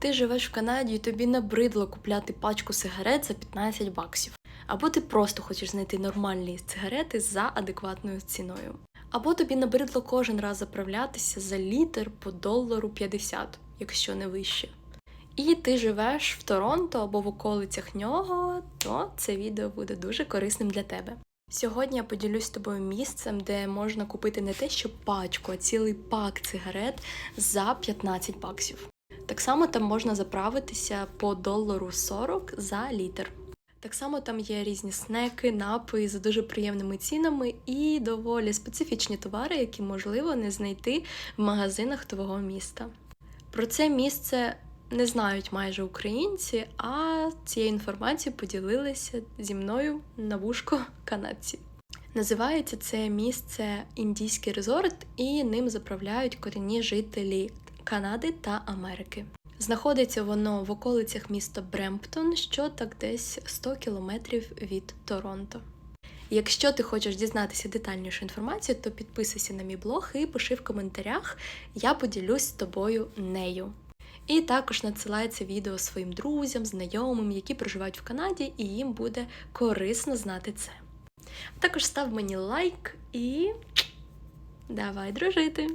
Ти живеш в Канаді і тобі набридло купляти пачку сигарет за 15 баксів. Або ти просто хочеш знайти нормальні сигарети за адекватною ціною. Або тобі набридло кожен раз заправлятися за літр по долару 50, якщо не вище. І ти живеш в Торонто або в околицях нього, то це відео буде дуже корисним для тебе. Сьогодні я поділюсь з тобою місцем, де можна купити не те, що пачку, а цілий пак цигарет за 15 баксів. Так само там можна заправитися по долару 40 за літр. Так само там є різні снеки, напої за дуже приємними цінами і доволі специфічні товари, які можливо не знайти в магазинах твого міста. Про це місце не знають майже українці, а цією інформацією поділилися зі мною на вушко канадці. Називається це місце індійський резорт, і ним заправляють корінні жителі Канади та Америки. Знаходиться воно в околицях міста Бремптон, що так десь 100 кілометрів від Торонто. Якщо ти хочеш дізнатися детальнішу інформацію, то підписуйся на мій блог і пиши в коментарях, я поділюсь з тобою нею. І також надсилай це відео своїм друзям, знайомим, які проживають в Канаді, і їм буде корисно знати це. Також став мені лайк і давай дружити!